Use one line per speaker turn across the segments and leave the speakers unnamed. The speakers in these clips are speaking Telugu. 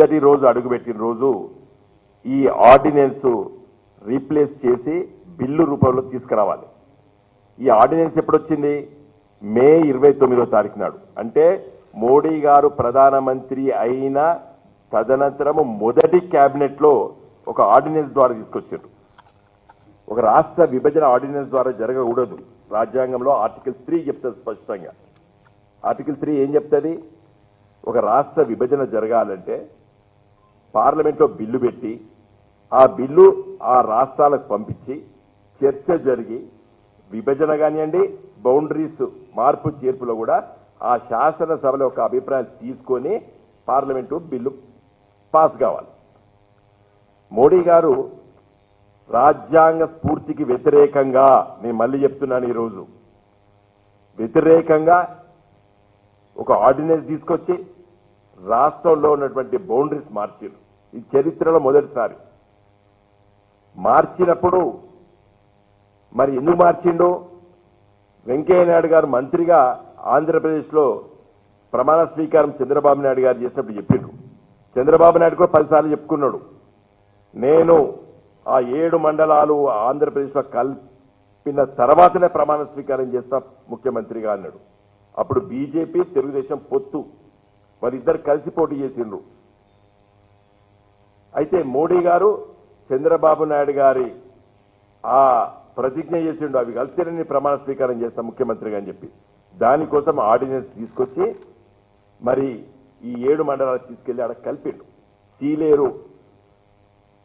మొదటి రోజు అడుగుపెట్టిన రోజు ఈ ఆర్డినెన్స్ రీప్లేస్ చేసి బిల్లు రూపంలో తీసుకురావాలి. ఈ ఆర్డినెన్స్ ఎప్పుడొచ్చింది? మే ఇరవై తొమ్మిదో తారీఖు నాడు. అంటే మోడీ గారు ప్రధానమంత్రి అయిన తదనంతరము మొదటి క్యాబినెట్లో ఒక ఆర్డినెన్స్ ద్వారా తీసుకొచ్చారు. ఒక రాష్ట్ర విభజన ఆర్డినెన్స్ ద్వారా జరగకూడదు. రాజ్యాంగంలో ఆర్టికల్ త్రీ చెప్తుంది స్పష్టంగా. ఆర్టికల్ త్రీ ఏం చెప్తుంది? ఒక రాష్ట్ర విభజన జరగాలంటే పార్లమెంట్లో బిల్లు పెట్టి ఆ బిల్లు ఆ రాష్ట్రాలకు పంపించి చర్చ జరిగి విభజన కానివ్వండి బౌండరీస్ మార్పు చేర్పులో కూడా ఆ శాసనసభలో ఒక అభిప్రాయం తీసుకొని పార్లమెంటు బిల్లు పాస్ కావాలి. మోడీ గారు రాజ్యాంగ స్ఫూర్తికి వ్యతిరేకంగా నేను మళ్ళీ చెప్తున్నాను ఈరోజు వ్యతిరేకంగా ఒక ఆర్డినెన్స్ తీసుకొచ్చి రాష్ట్రంలో ఉన్నటువంటి బౌండరీస్ మార్చారు ఈ చరిత్రలో మొదటిసారి. మార్చినప్పుడు మరి ఎందుకు మార్చిండో? వెంకయ్య నాయుడు గారు మంత్రిగా ఆంధ్రప్రదేశ్లో ప్రమాణ స్వీకారం చంద్రబాబు నాయుడు గారు చేసినప్పుడు చెప్పిండు చంద్రబాబు నాయుడు కూడా పదిసార్లు చెప్పుకున్నాడు. నేను ఆ ఏడు మండలాలు ఆంధ్రప్రదేశ్లో కలిపిన తర్వాతనే ప్రమాణ స్వీకారం చేస్తా ముఖ్యమంత్రిగా అన్నాడు. అప్పుడు బీజేపీ తెలుగుదేశం పొత్తు. వారిద్దరు కలిసి పోటీ చేసిండ్రు. అయితే మోడీ గారు చంద్రబాబు నాయుడు గారి ఆ ప్రతిజ్ఞ చేసిండు అవి కలిస్తేనే ప్రమాణ స్వీకారం చేస్తాం ముఖ్యమంత్రిగా అని చెప్పి. దానికోసం ఆర్డినెన్స్ తీసుకొచ్చి మరి ఈ ఏడు మండలాలు తీసుకెళ్ళి ఆడ కలిపిండు. సీలేరు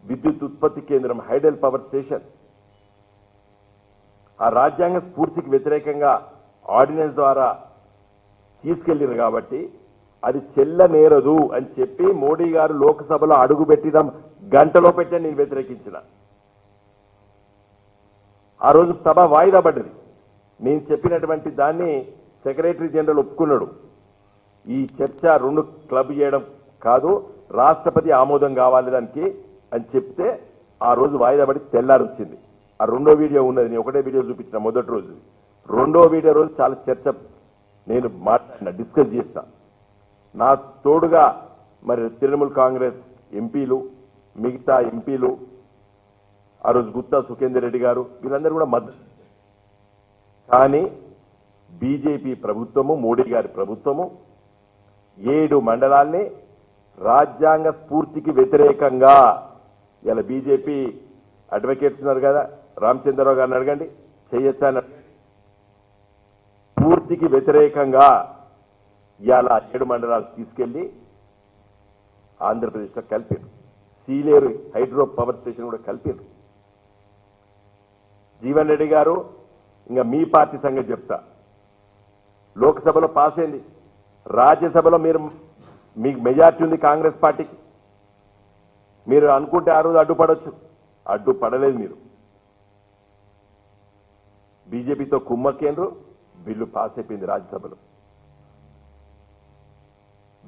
విద్యుత్ ఉత్పత్తి కేంద్రం హైడల్ పవర్ స్టేషన్. ఆ రాజ్యాంగ స్ఫూర్తికి వ్యతిరేకంగా ఆర్డినెన్స్ ద్వారా తీసుకెళ్ళిరు కాబట్టి అది చెల్ల నేరదు అని చెప్పి మోడీ గారు లోక్సభలో అడుగు పెట్టిన గంటలో పెట్టే నేను వ్యతిరేకించిన. ఆ రోజు సభ వాయిదా పడ్డది. నేను చెప్పినటువంటి దాన్ని సెక్రటరీ జనరల్ ఒప్పుకున్నాడు. ఈ చర్చ రెండు క్లబ్ చేయడం కాదు రాష్ట్రపతి ఆమోదం కావాలి దానికి అని చెప్తే ఆ రోజు వాయిదా పడి తెల్లారి వచ్చింది ఆ రెండో వీడియో ఉన్నది నేను ఒకటే వీడియో చూపించిన మొదటి రోజు రెండో వీడియో రోజు చాలా చర్చ నేను మాట్లాడిన డిస్కస్ చేస్తాను నా తోడుగా మరి తృణమూల్ కాంగ్రెస్ ఎంపీలు మిగతా ఎంపీలు ఆ రోజు గుత్తా సుఖేందర్ రెడ్డి గారు వీళ్ళందరూ కూడా మద్దతు కానీ బీజేపీ ప్రభుత్వము మోడీ గారి ప్రభుత్వము ఏడు మండలాల్ని రాజ్యాంగ స్ఫూర్తికి వ్యతిరేకంగా ఇలా బీజేపీ అడ్వకేట్స్ ఉన్నారు కదా రామచంద్రరావు గారిని అడగండి చేయొచ్చా పూర్తికి వ్యతిరేకంగా ఇవాళ ఏడు మండలాలు తీసుకెళ్ళి ఆంధ్రప్రదేశ్లో కలిపారు. సీలేరు హైడ్రో పవర్ స్టేషన్ కూడా కలిపారు. జీవన్ రెడ్డి గారు ఇంకా మీ పార్టీ సంగతి చెప్తా. లోక్సభలో పాస్ అయింది. రాజ్యసభలో మీరు మీకు మెజార్టీ ఉంది కాంగ్రెస్ పార్టీకి. మీరు అనుకుంటే ఆ రోజు అడ్డుపడవచ్చు అడ్డుపడలేదు మీరు. బీజేపీతో కుమ్మకేంద్రు బిల్లు పాస్ అయిపోయింది రాజ్యసభలో.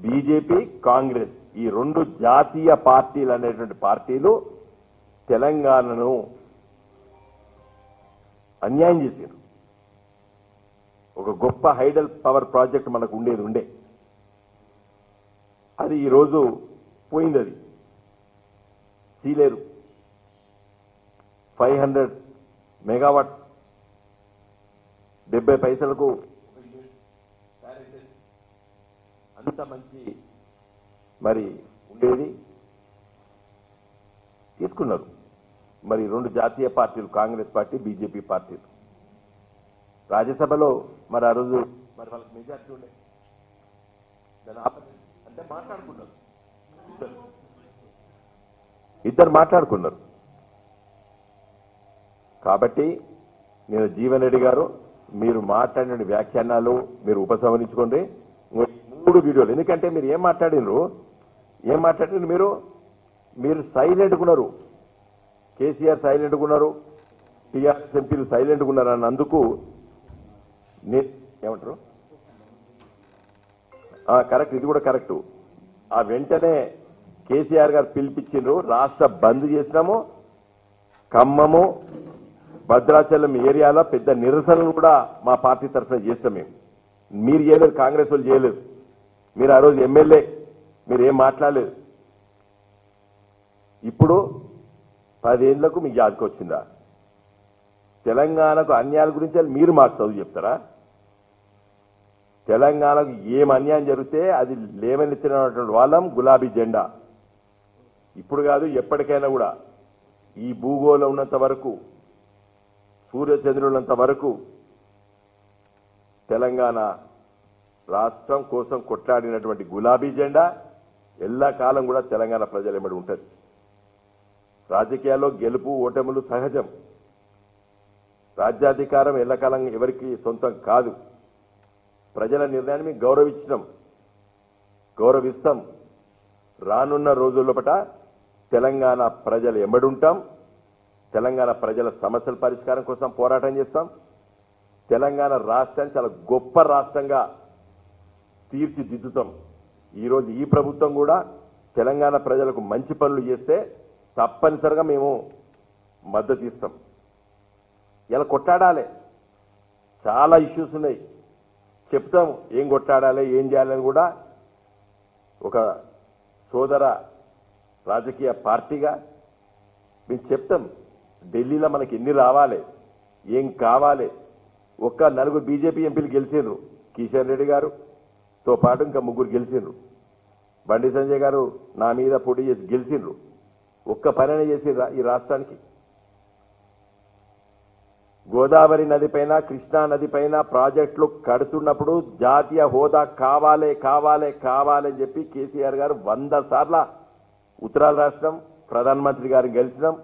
బీజేపీ కాంగ్రెస్ ఈ రెండు జాతీయ పార్టీలు అనేటువంటి పార్టీలు తెలంగాణను అన్యాయం చేశారు. ఒక గొప్ప హైడల్ పవర్ ప్రాజెక్ట్ మనకు ఉండేది ఉండే. అది ఈరోజు పోయింది అది సీలేరు. ఫైవ్ హండ్రెడ్ మెగావాట్ డెబ్బై పైసలకు అంత మంచి మరి ఉండేది. తీసుకున్నారు. మరి రెండు జాతీయ పార్టీలు కాంగ్రెస్ పార్టీ బీజేపీ పార్టీలు రాజ్యసభలో మరి ఆ రోజు మరి వాళ్ళకి మెజార్టీ ఉండే. అంటే మాట్లాడుకున్నారు. ఇద్దరు. మాట్లాడుకున్నారు. కాబట్టి నేను జీవన్ రెడ్డి గారు మీరు మాట్లాడిన వ్యాఖ్యానాలు మీరు ఉపసంహరించుకోండి మూడు వీడియోలు. ఎందుకంటే మీరు ఏం మాట్లాడినరు? ఏం మాట్లాడినారు మీరు? మీరు సైలెంట్ ఉన్నారు కేసీఆర్ సైలెంట్ ఉన్నారు టీఆర్ఎస్ ఎంపీలు సైలెంట్ ఉన్నారు అన్నందుకు ఏమంటారు? ఆ, కరెక్ట్ ఇది కూడా కరెక్ట్ ఆ వెంటనే కేసీఆర్ గారు పిలిపించిండ్రు. రాష్ట్ర బంద్ చేసినాము. ఖమ్మము భద్రాచలం ఏరియాలో పెద్ద నిరసనలు కూడా మా పార్టీ తరఫున చేస్తాం మేము. మీరు చేయలేదు కాంగ్రెస్ వాళ్ళు చేయలేదు. మీరు ఆ రోజు ఎమ్మెల్యే మీరు ఏం మాట్లాడలేదు. ఇప్పుడు పదేళ్ళకు మీ యాదకి వచ్చిందా? తెలంగాణకు అన్యాయాల గురించి మీరు మాకు చదువు చెప్తారా? తెలంగాణకు ఏం అన్యాయం జరిగితే అది లేవనెత్తినటువంటి వాళ్ళం గులాబీ జెండా. ఇప్పుడు కాదు ఎప్పటికైనా కూడా ఈ భూగోళం ఉన్నంత వరకు సూర్యచంద్రులంత వరకు తెలంగాణ రాష్ట్రం కోసం కొట్లాడినటువంటి గులాబీ జెండా ఎల్లకాలం కూడా తెలంగాణ ప్రజలు ఎమ్మడి ఉంటుంది. రాజకీయాల్లో గెలుపు ఓటములు సహజం. రాజ్యాధికారం ఎల్లకాలం ఎవరికి సొంతం కాదు. ప్రజల నిర్ణయాన్ని మేము గౌరవించినాం. గౌరవిస్తాం. రానున్న రోజుల్లోపట తెలంగాణ ప్రజలు ఎమ్మడుంటాం తెలంగాణ ప్రజల సమస్యల పరిష్కారం కోసం పోరాటం చేస్తాం. తెలంగాణ రాష్ట్రాన్ని చాలా గొప్ప రాష్ట్రంగా తీర్చిదిద్దుతాం. ఈరోజు ఈ ప్రభుత్వం కూడా తెలంగాణ ప్రజలకు మంచి పనులు చేస్తే తప్పనిసరిగా మేము మద్దతు ఇస్తాం. ఇలా కొట్టాడాలి చాలా ఇష్యూస్ ఉన్నాయి. చెప్తాం ఏం కొట్టాడాలి ఏం చేయాలని కూడా ఒక సోదర రాజకీయ పార్టీగా మేము చెప్తాం. ఢిల్లీలో మనకి ఎన్ని రావాలి ఏం కావాలి. ఒక్క నలుగురు బీజేపీ ఎంపీలు గెలిచారు. కిషన్ రెడ్డి గారు తో పాటు ఇంకా ముగ్గురు గెలిచిండ్రు. బండి సంజయ్ గారు నా మీద పోటీ చేసి గెలిచిండ్రు. ఒక్క పని చేసి ఈ రాష్ట్రానికి. గోదావరి నది పైన కృష్ణా నది పైన ప్రాజెక్టులు కడుతున్నప్పుడు జాతీయ హోదా కావాలే కావాలే కావాలని చెప్పి కేసీఆర్ గారు వంద సార్ల ఉత్తరాది రాష్ట్రం ప్రధానమంత్రి గారిని గెలిచినాం.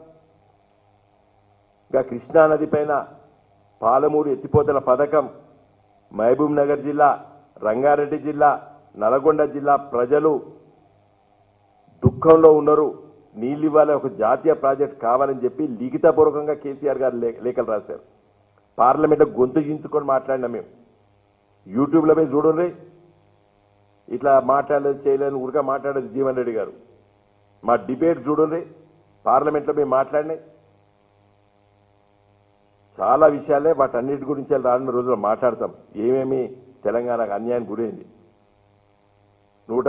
ఇంకా కృష్ణా నది పైన పాలమూరు ఎత్తిపోతల పథకం మహబూబ్ నగర్ జిల్లా రంగారెడ్డి జిల్లా నల్గొండ జిల్లా ప్రజలు దుఃఖంలో ఉన్నారు. నీళ్ళు ఇవ్వాలి ఒక జాతీయ ప్రాజెక్ట్ కావాలని చెప్పి లిఖితపూర్వకంగా కేసీఆర్ గారు లేఖలు రాశారు. పార్లమెంట్ గొంతు చించుకొని మాట్లాడినాం మేము. యూట్యూబ్లో మీద చూడండి. ఇట్లా మాట్లాడలేదు చేయలేదు ఊరిగా మాట్లాడేది జీవన్ రెడ్డి గారు. మా డిబేట్ చూడండి. పార్లమెంట్లో మేము మాట్లాడినాయి. చాలా విషయాలే వాటన్నిటి గురించి రానున్న రోజుల్లో మాట్లాడతాం. ఏమేమి తెలంగాణకు అన్యాయం గురైంది. నూట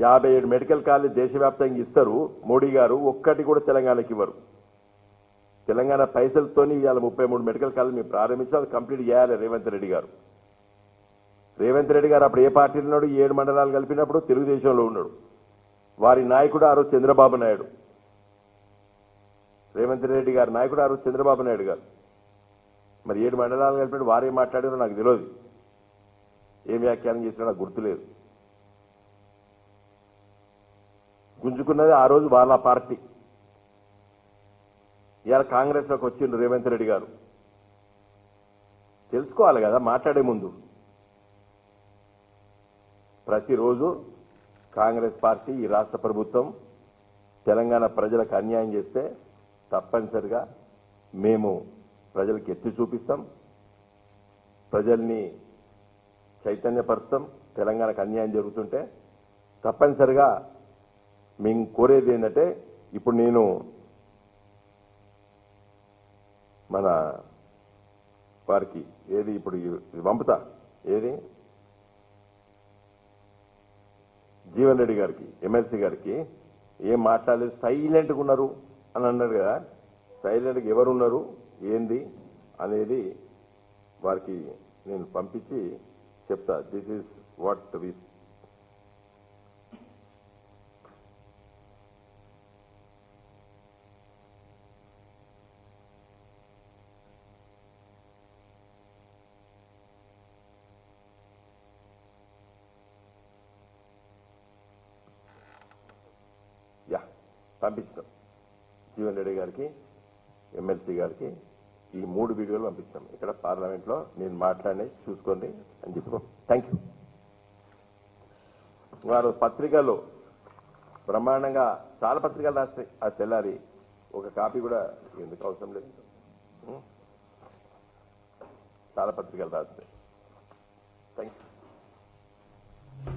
యాభై ఏడు మెడికల్ కాలేజ్ దేశవ్యాప్తంగా ఇస్తారు. మోడీ గారు ఒక్కటి కూడా తెలంగాణకి ఇవ్వరు. తెలంగాణ పైసలతోని ఇవాళ ముప్పై మూడు మెడికల్ కాలేజ్ మేము ప్రారంభించాం. అది కంప్లీట్ చేయాలి రేవంత్ రెడ్డి గారు. రేవంత్ రెడ్డి గారు అప్పుడు ఏ పార్టీలో ఉన్నాడు? ఏడు మండలాలు కలిపినప్పుడు తెలుగుదేశంలో ఉన్నాడు. వారి నాయకుడు ఆ రోజు చంద్రబాబు నాయుడు. రేవంత్ రెడ్డి గారి నాయకుడు ఆ రోజు చంద్రబాబు నాయుడు గారు. మరి ఏడు మండలాలు కలిపినప్పుడు వారే మాట్లాడారో నాకు తెలియదు. ఏ వ్యాఖ్యానం చేసినా నాకు గుర్తులేదు. గుంజుకున్నది ఆ రోజు వాళ్ళ పార్టీ. ఇవాళ కాంగ్రెస్లోకి వచ్చిండు రేవంత్ రెడ్డి గారు. తెలుసుకోవాలి కదా మాట్లాడే ముందు. ప్రతిరోజు కాంగ్రెస్ పార్టీ ఈ రాష్ట్ర ప్రభుత్వం తెలంగాణ ప్రజలకు అన్యాయం చేస్తే తప్పనిసరిగా మేము ప్రజలకు ఎత్తి చూపిస్తాం. ప్రజల్ని చైతన్యపరుస్తాం. తెలంగాణకు అన్యాయం జరుగుతుంటే తప్పనిసరిగా మేము కోరేది ఏంటంటే ఇప్పుడు నేను మన వారికి ఏది ఇప్పుడు ఇది పంపుతా. ఏది? జీవన్ రెడ్డి గారికి ఎమ్మెల్సీ గారికి ఏం మాట్లాడలేదు. సైలెంట్గా ఉన్నారు అని అన్నాడు కదా. సైలెంట్గా ఎవరున్నారు? ఏంది? అనేది వారికి నేను పంపించి చెప్తా. This is what we yeah పంపిస్తాం. జీవన్ రెడ్డి గారికి ఎమ్మెల్సీ గారికి ఈ మూడు వీడియోలు పంపిస్తాం. ఇక్కడ పార్లమెంట్లో నేను మాట్లాడి చూసుకోండి. అని చెప్పుకో థ్యాంక్ యూ వారు పత్రికలో బ్రహ్మాండంగా చాలా పత్రికలు రాస్తాయి ఆ తెల్లారి ఒక కాపీ కూడా ఎందుకు అవసరం లేదు? చాలా పత్రికలు రాస్తాయి థ్యాంక్ యూ